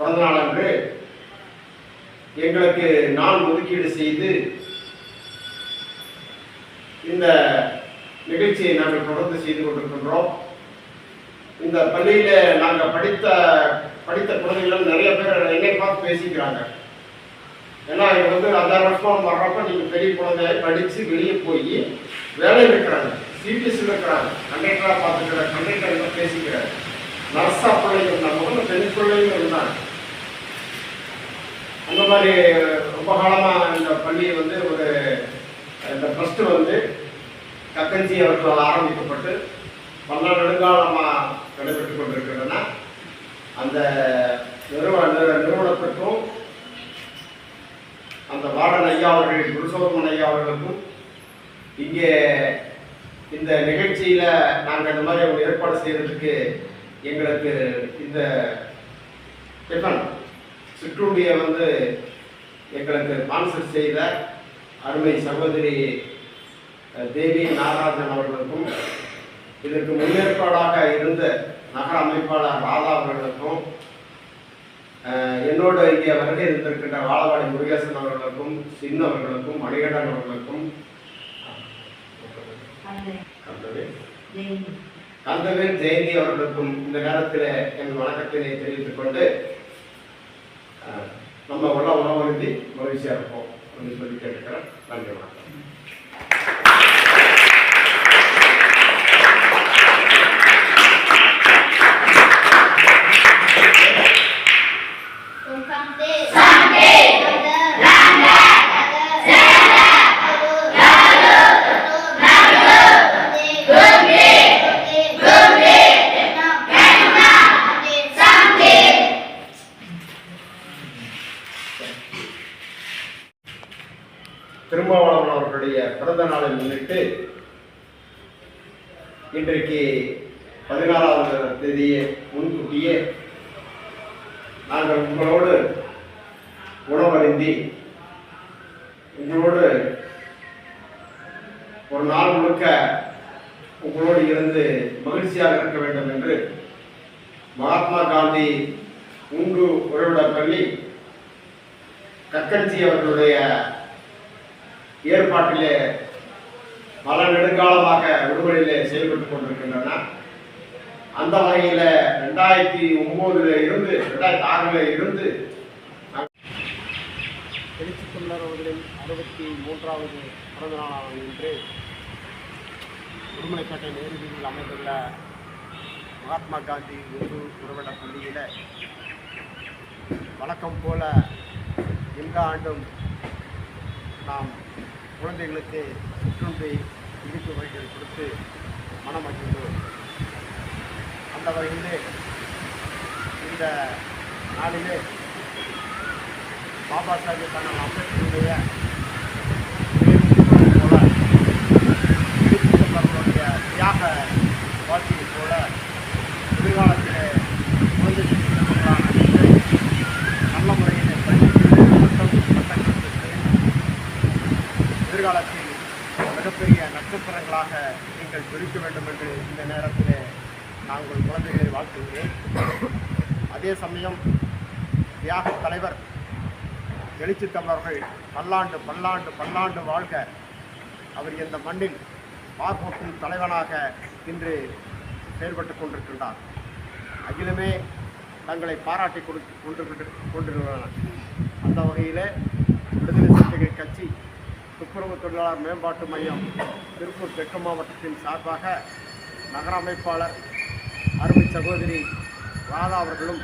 பிறந்த நாளன்று எங்களுக்கு நாள் ஒதுக்கீடு செய்து இந்த நிகழ்ச்சியை நாங்கள் தொடர்ந்து செய்து கொண்டிருக்கின்றோம். இந்த பள்ளியில் நாங்கள் படித்த படித்த குழந்தைகள் நிறைய பேர் என்னை பார்த்து பேசிக்கிறாங்க. ஏன்னா இங்கே வந்து அஞ்சாறு வருஷம் வர்றப்ப நீங்கள் பெரிய குழந்தைய படித்து வெளியே போய் வேலை இருக்கிறாங்க சிபிஎஸ் இருக்கிறாங்க கண்டக்டராக பார்த்துக்கிற கண்டக்டர் பேசிக்கிறாங்க நர்ஸா பிள்ளைங்க இருந்தாங்க பெண் பிள்ளைங்க இருந்தாங்க. மாதிரி ரொம்ப காலமாக இந்த பள்ளியை வந்து ஒரு இந்த ட்ரஸ்ட்டு வந்து கக்கஞ்சி அவர்களால் ஆரம்பிக்கப்பட்டு பல நெடுங்காலமாக நடைபெற்று கொண்டிருக்கின்றன. அந்த நிறுவன நிறுவனத்திற்கும் அந்த வார்டன் ஐயா அவர்கள் குருசோதமன் ஐயா அவர்களுக்கும் இங்கே இந்த நிகழ்ச்சியில் நாங்கள் இந்த மாதிரி ஒரு ஏற்பாடு செய்கிறதுக்கு எங்களுக்கு இந்த டிஃபன் சிற்றுண்டியை வந்து எங்களுக்கு ஸ்பான்சர் செய்த அருமை சகோதரி தேவி நாகராஜன் அவர்களுக்கும் இதற்கு முன்னேற்பாடாக இருந்த நகர அமைப்பாளர் ராதா அவர்களுக்கும் என்னோடு இங்கே வருகை இருந்திருக்கின்ற வாழவாடி முருகேசன் அவர்களுக்கும் சின்ன அவர்களுக்கும் மணிகண்டன் அவர்களுக்கும் கந்தவேல். ஜெயந்தி. அவர்களுக்கும் இந்த நேரத்தில் என் வணக்கத்தினை தெரிவித்துக் கொண்டு நம்ம உள்ள உணவருந்தி மகிழ்ச்சியாக இருப்போம் அப்படின்னு சொல்லி கேட்டுக்கிறேன் நன்றி வணக்கம் திருமாவளவன் அவர்களுடைய பிறந்த நாளை முன்னிட்டு இன்றைக்கு பதினாறாவது தேதியை முன்கூட்டியே நாங்கள் உங்களோடு உணவருந்தி உங்களோடு ஒரு நாள் முழுக்க உங்களோடு இருந்து மகிழ்ச்சியாக இருக்க வேண்டும் என்று மகாத்மா காந்தி உண்டு உறவிட பள்ளி கக்கஞ்சி அவர்களுடைய ஏற்பாட்டிலே பல நெடுங்காலமாக விடுமுறையிலே செயல்பட்டுக் கொண்டிருக்கின்றன. அந்த வகையில் ரெண்டாயிரத்தி ஒன்பதுல இருந்து ரெண்டாயிரத்தி ஆறுல இருந்து எழுச்சி தமிழர் அவர்களின் அறுபத்தி மூன்றாவது பிறந்த நாளான இன்று உடுமலைப்பேட்டை நேரு வீதியில் அமைந்துள்ள மகாத்மா காந்தி இந்து உறவிட பள்ளியில் வழக்கம் போல எந்த ஆண்டும் நாம் குழந்தைகளுக்கு சிற்றுண்டி இனிப்பு வகைகள் கொடுத்து மனம் மனமகிழ்ந்தோம். அந்த வகையிலே இந்த நாளிலே பாபா சாஹேப் அண்ணல் அம்பேத்கருடைய இருக்க வேண்டும் என்று இந்த நேரத்தில் நாங்கள் குழந்தைகளை வாழ்த்துகிறேன் அதே சமயம் தியாக தலைவர் எழுச்சி தமிழர்கள் பல்லாண்டு பல்லாண்டு பல்லாண்டு வாழ்க. அவர் இந்த மண்ணில் பார்ப்போக்கும் தலைவனாக இன்று செயல்பட்டு கொண்டிருக்கின்றார். அகிலமே தங்களை பாராட்டி கொடு கொண்டு கொண்டிருக்கிறார். அந்த வகையில் விடுதலை சிறுத்தைகள் கட்சி துப்புரவு தொழிலாளர் மேம்பாட்டு மையம் திருப்பூர் தெற்கு மாவட்டத்தின் சார்பாக நகர அமைப்பாளர் அருமை சகோதரி ராதா அவர்களும்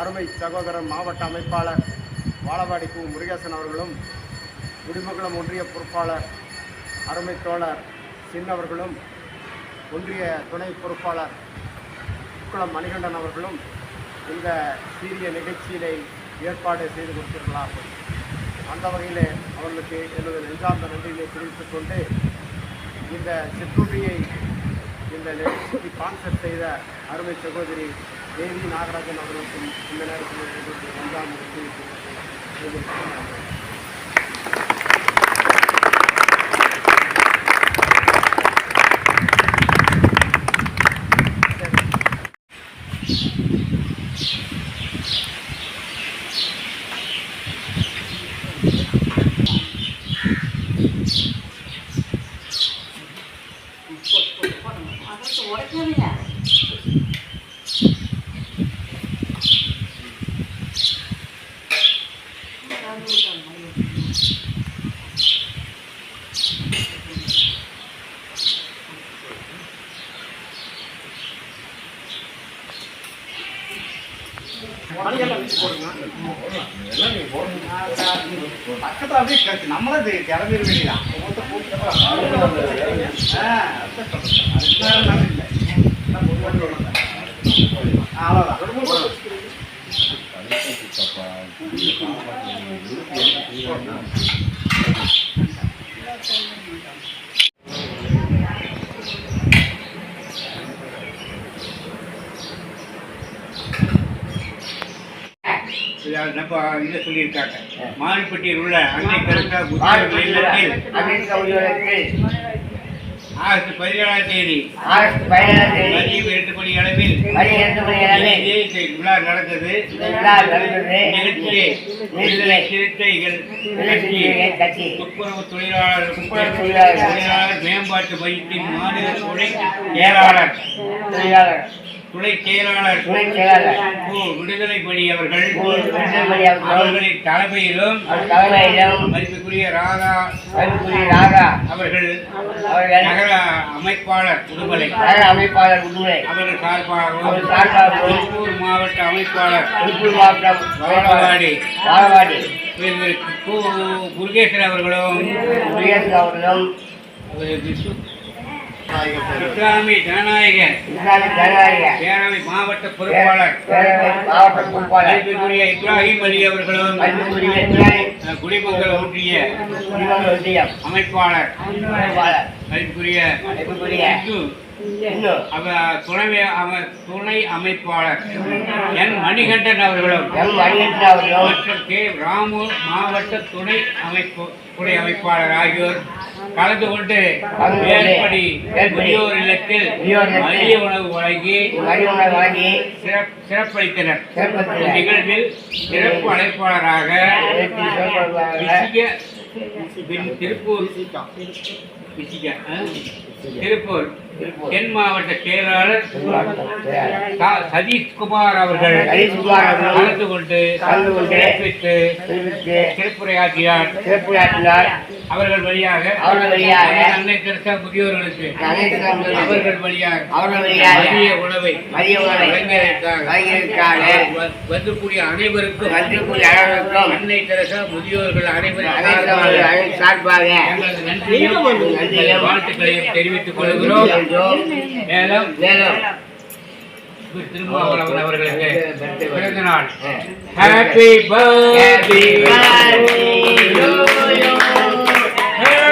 அருமை சகோதரர் மாவட்ட அமைப்பாளர் வாழவாடி கு முருகேசன் அவர்களும் குடிமங்கலம் ஒன்றிய பொறுப்பாளர் அருமை தோழர் சின்னவர்களும் ஒன்றிய துணை பொறுப்பாளர் குளம் மணிகண்டன் அவர்களும் இந்த சீரிய நிகழ்ச்சியினை ஏற்பாடு செய்து கொடுத்திருக்கிறார்கள். அந்த வகையில் அவர்களுக்கு எனது நெஞ்சார்ந்த நன்றியை தெரிவித்துக் கொண்டு இந்த சிற்றுண்டியை இந்த நிகழ்ச்சிக்கு ஸ்பான்சர் செய்த அருமை சகோதரி தேவி நாகராஜன் அவர்களுக்கும் இந்த நேரத்தில் என்னுடைய நெஞ்சார்ந்த தெரிவித்துக் கொண்டு பக்கத்துல அப்படியே கிடக்கு நம்மளும் கிளம்பிட வேண்டியதான் ஒவ்வொருத்த கூப்பிட்டா நம்ம இதை சொல்லியிருக்காங்க? மாரிப்பட்டியில் உள்ள அன்னை கருத்தா புத்தகங்கள் இல்லத்தில் அமெரிக்க உயிரிழப்பில் ஆகஸ்ட் பதினேழாம் தேதி ஆகஸ்ட் பதினேழாம் தேதி மதியம் இரண்டு மணி அளவில் மணி இரண்டு மணி அளவில் இதே விழா நடந்தது. இந்த விழா நடந்தது. நிகழ்ச்சியிலே விடுதலை சிறுத்தைகள் கட்சி நிகழ்ச்சியை கட்சி. துப்புரவு தொழிலாளர் துப்புரவு தொழிலாளர். தொழிலாளர் மேம்பாட்டு மையத்தின் மாநில துணை செயலாளர். தொழிலாளர். துணை செயலாளர் துணை செயலாளர். கு. விடுதலை பணி அவர்கள். அவர்களின் தலைமையிலும் தலைமையிலும் மதிப்புக்குரிய ராதா மதிப்புக்குரிய ராகா அவர்கள் அவர்கள் நகர அமைப்பாளர் நகர அமைப்பாளர் உடுமலை. அவர்கள் சார்பாகவும் அவர் சார்பாகவும் திருப்பூர் மாவட்ட அமைப்பாளர் திருப்பூர் மாவட்டம் வாழவாடி. அவர்களும் பேரவை மாவட்ட பொறுப்பாளர். மாவட்ட பொறுப்பாளர். இப்ராஹிம் அலி அவர்களும் துணை ஒன்றிய அமைப்பாளர். மதிப்புக்குரிய துணை அமைப்பாளர். என் மணிகண்டன் அவர்களும். மற்றும் கே. ராமு மாவட்ட துணை அமைப்பு துணை அமைப்பாளர் ஆகியோர். கலந்து கொண்டு மேற்படி முதியோர் இல்லத்தில் மதிய உணவு வழங்கி மணிமணி வழங்கி சிறப்- சிறப்பளித்தனர். நிகழ்வில் சிறப்பு அழைப்பாளராக திருப்பூர்? திருப்பூர் தென் மாவட்ட செயலாளர் சதீஷ்குமார் அவர்கள் கலந்து கொண்டு கலந்து கொண்டு சிறப்புரையாற்றினார். சிறப்புரையாற்றினார். அவர்கள் வழியாக அவர்கள் வழியாக அன்னை தெரசா முதியோர்களுக்கு அனைத்து அவர்கள் வழியாக அவர்கள் வழியாக மதிய உணவை மதிய உணவை வழங்கியிருக்காங்க வழங்கியிருக்காங்க வ- வந்திருக்கூடிய அனைவருக்கும் மதிப்புக்குரிய அனைவருக்கும் அன்னை தெரசா முதியோர்கள் அனைவரும் சார்பாக நன்றியும் வாழ்த்துக்களையும் தெரிவித்துக் கொள்கிறோம். மேலும் மேலும். திருமாவளவன் அவர்களுக்கு பிறந்த நாள் ஹாப்பி பர்த்டே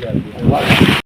Thank you.